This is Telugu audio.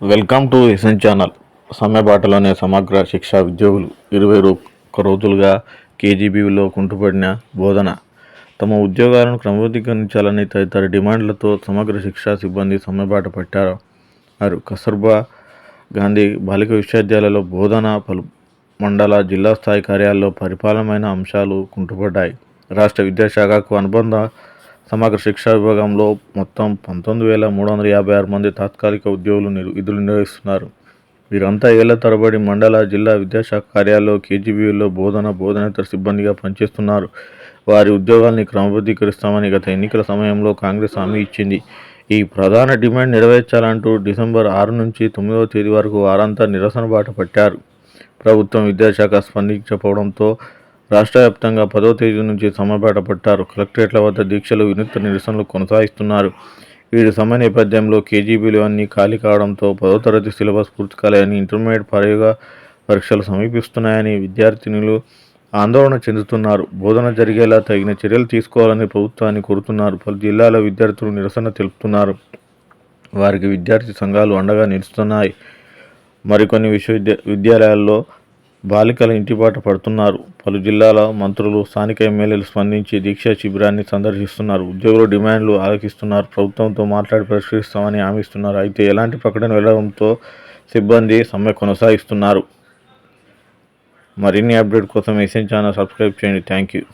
Welcome to SN channel. సమ్మెబాటలోనే Samagra Shiksha ఉద్యోగులు ఇరవై ఒక్క రోజులుగా కేజీబీలో కుంటుపడిన బోధన. తమ ఉద్యోగాలను క్రమబద్ధీకరించాలని తదితర డిమాండ్లతో సమగ్ర శిక్షా సిబ్బంది సమ్మెబాట పట్టారు. వారు కస్తూర్బా గాంధీ బాలిక విశ్వవిద్యాలయంలో బోధన పలు మండల జిల్లా స్థాయి కార్యాలలో పరిపాలనమైన అంశాలు కుంటుపడ్డాయి. రాష్ట్ర విద్యాశాఖకు అనుబంధ సమగ్ర శిక్షా విభాగంలో మొత్తం పంతొమ్మిది వేల మూడు వందల యాభై ఆరు మంది తాత్కాలిక ఉద్యోగులు నిర్- విధులు నిర్వహిస్తున్నారు. వీరంతా ఏళ్ళ తరబడి మండల జిల్లా విద్యాశాఖ కార్యాలయంలో కేజీబీలో బోధన బోధనేతర సిబ్బందిగా పనిచేస్తున్నారు. వారి ఉద్యోగాల్ని క్రమబద్ధీకరిస్తామని గత ఎన్నికల సమయంలో కాంగ్రెస్ హామీ ఇచ్చింది. ఈ ప్రధాన డిమాండ్ నెరవేర్చాలంటూ డిసెంబర్ ఆరు నుంచి తొమ్మిదవ తేదీ వరకు వారంతా నిరసన బాట పట్టారు. ప్రభుత్వం విద్యాశాఖ స్పందించకపోవడంతో రాష్ట్ర వ్యాప్తంగా పదో తేదీ నుంచి సమ్మెబాట పట్టారు. కలెక్టరేట్ల వద్ద దీక్షలు వినూత్న నిరసనలు కొనసాగిస్తున్నారు. వీరి సమ్మె నేపథ్యంలో కేజీబీలు అన్ని ఖాళీ కావడంతో పదో తరగతి సిలబస్ పూర్తి కాలేదని ఇంటర్మీడియట్ ప్రయోగ పరీక్షలు సమీపిస్తున్నాయని విద్యార్థినులు ఆందోళన చెందుతున్నారు. బోధన జరిగేలా తగిన చర్యలు తీసుకోవాలని ప్రభుత్వాన్ని కోరుతున్నారు. పలు జిల్లాల విద్యార్థులు నిరసన తెలుపుతున్నారు. వారికి విద్యార్థి సంఘాలు అండగా నిలుస్తున్నాయి. మరికొన్ని విశ్వవిద్య విద్యాలయాల్లో బాలికల ఇంటిబాట పడుతున్నారు. పలు జిల్లాల మంత్రులు స్థానిక ఎమ్మెల్యేలు స్పందించి దీక్షా శిబిరాన్ని సందర్శిస్తున్నారు. ఉద్యోగుల డిమాండ్లు ఆలకిస్తున్నారు. ప్రభుత్వంతో మాట్లాడి పరిష్కరిస్తామని హామీస్తున్నారు అయితే ఎలాంటి ప్రకటన వెళ్ళడంతో సిబ్బంది సమ్మె కొనసాగిస్తున్నారు. మరిన్ని అప్డేట్ కోసం ఎస్ఎన్ ఛానల్ సబ్స్క్రైబ్ చేయండి. Thank you.